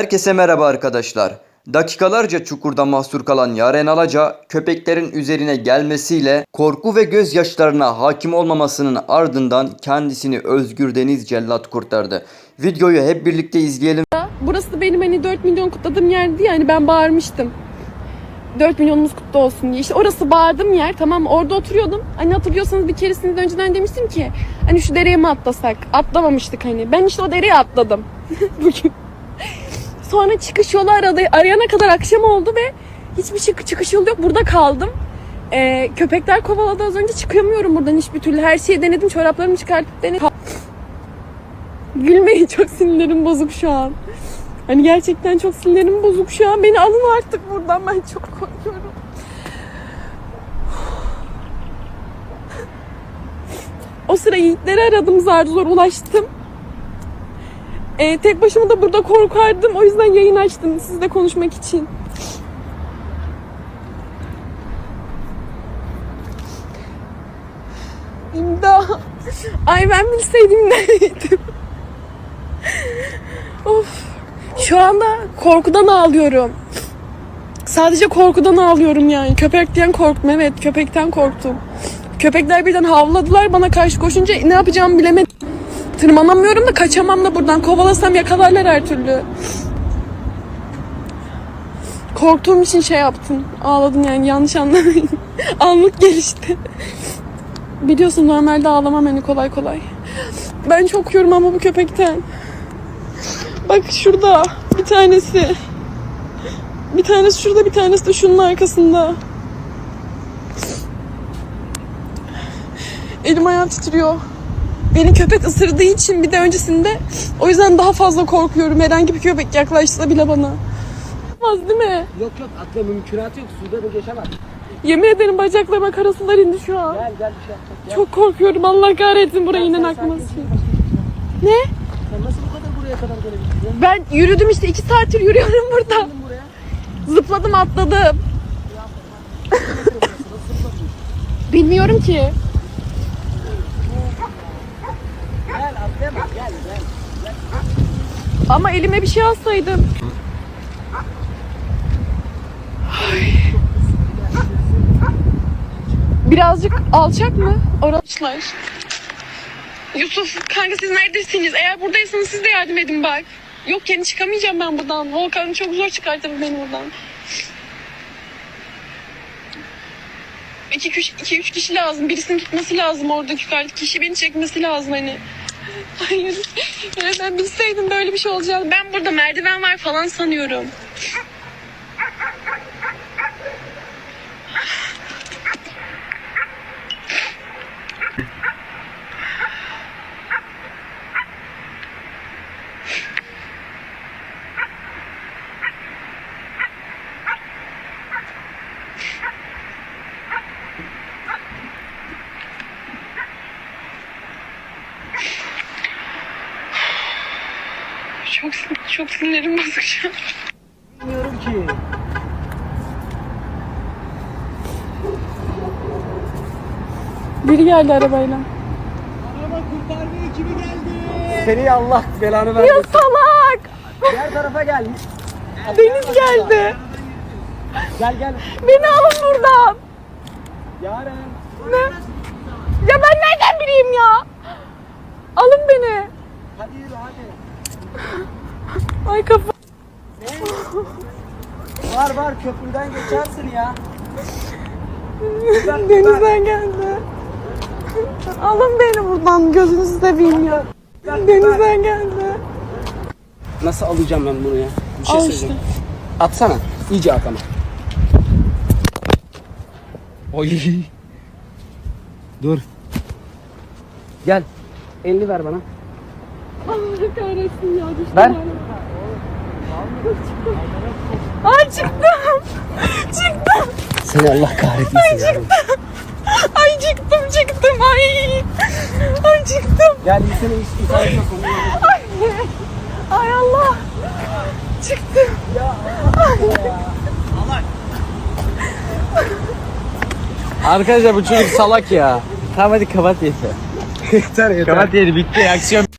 Herkese merhaba arkadaşlar. Dakikalarca çukurda mahsur kalan Yaren Alaca, köpeklerin üzerine gelmesiyle korku ve gözyaşlarına hakim olmamasının ardından kendisini Özgür Deniz Cellat kurtardı. Videoyu hep birlikte izleyelim. Burası da benim hani 4 milyon kutladığım yerdi yani ben bağırmıştım. 4 milyonumuz kutlu olsun diye. İşte orası bağırdığım yer tamam orada oturuyordum. Hani hatırlıyorsanız bir keresinde önceden demiştim ki hani şu dereye mi atlasak? Atlamamıştık hani. Ben işte o dereye atladım. Bugün. Sonra çıkış yolu aradı. Arayana kadar akşam oldu ve hiçbir çık çıkış yolu yok. Burada kaldım. Ee, köpekler kovaladı az önce çıkamıyorum buradan hiçbir türlü. Her şeyi denedim. Çoraplarımı çıkartıp denedim. Gülmeyin çok sinirlerim bozuk şu an. Hani gerçekten çok sinirlerim bozuk şu an. Beni alın artık buradan. Ben çok korkuyorum. O sıra yiğitleri aradım. Zar zor ulaştım. Ee, tek başıma da burada korkardım. O yüzden yayın açtım sizle konuşmak için. İmdat. Ay ben bilseydim neredeydim. of. Şu anda korkudan ağlıyorum. Sadece korkudan ağlıyorum yani. Köpekten korktum evet. Köpekten korktum. Köpekler birden havladılar bana karşı koşunca ne yapacağımı bilemedim. Tırmanamıyorum da kaçamam da buradan. Kovalasam yakalarlar her türlü. Korktuğum için şey yaptım. Ağladım yani yanlış anlamayın. Anlık gelişti. Biliyorsun normalde ağlamam hani kolay kolay. Ben çok korkuyorum ama bu köpekten. Bak şurada bir tanesi. Bir tanesi şurada bir tanesi de şunun arkasında. Elim ayağım titriyor. Beni köpek ısırdığı için bir de öncesinde o yüzden daha fazla korkuyorum. Herhangi bir köpek yaklaşsa bile bana. Olmaz değil mi? Yok yok atla mümkünatı yok. Suda da geçemez. Yemin ederim bacaklarıma kara sular indi şu an. Gel gel bir şey yapacak. Gel. Çok korkuyorum. Allah kahretsin buraya inen ol. Ne? Sen nasıl bu kadar buraya kadar gelebildin? Ben yürüdüm işte iki saattir yürüyorum burada. Zıpladım atladım. Bilmiyorum ki. Gel atlayamaz gel gel. Ama elime bir şey alsaydım. Ay. Birazcık alçak mı? Oraçlar. Yusuf kanka siz neredesiniz? Eğer buradaysanız siz de yardım edin bak. Yok kendi çıkamayacağım ben buradan. Volkan çok zor çıkartır beni buradan. İki, üç, iki, üç kişi lazım. Birisini tutması lazım oradaki kişi. Beni çekmesi lazım hani. Hayır. Ya ben bilseydim böyle bir şey olacağını. Ben burada merdiven var falan sanıyorum. Çok çok sinirlerim bozuk şu an. Bilmiyorum ki. Biri geldi arabayla. Araba kurtarma ekibi geldi. Seni Allah belanı Ya vermesin. salak! Diğer tarafa gel. Deniz geldi. Gel gel. Beni alın buradan. Yaren. Ne? Ya ben nereden bileyim ya? Alın beni. Hadi yürü hadi. Ay kafa. Var var köprüden geçersin ya. Denizden geldi. Alın beni buradan gözünüzü seveyim ya. Denizden geldi. Nasıl alacağım ben bunu ya? Bir şey Al söyleyeceğim. Atsana. İyice at ama. Oy. Dur. Gel. Elini ver bana. Allah kahretsin ya. düştüm Ben-. Ay çıktım. çıktım. Seni Allah kahretmesin ya. Ay çıktım çıktım ay. Ay çıktım. Gel bir sene hiç. Ay. Ay Allah. Çıktım. Arkadaşlar bu çocuk salak ya. Tamam hadi kapat yeter. yeter yeter. Kapat yeri bitti aksiyon